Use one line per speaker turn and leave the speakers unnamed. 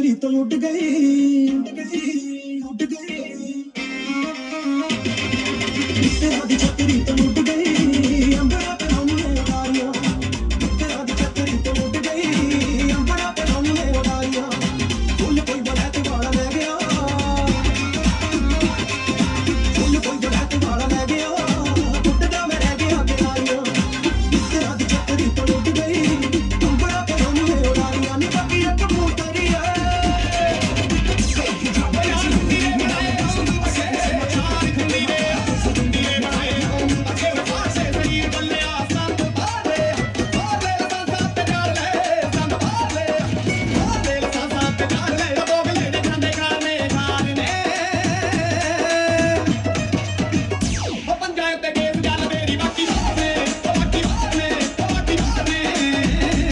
ਵਿੱਚੋਂ ਉੱਡ ਗਈ ਉੱਡ ਗਈ ਉੱਡ ਗਈ। ਤੇਰਾ ਦੀ ਛਤਰੀ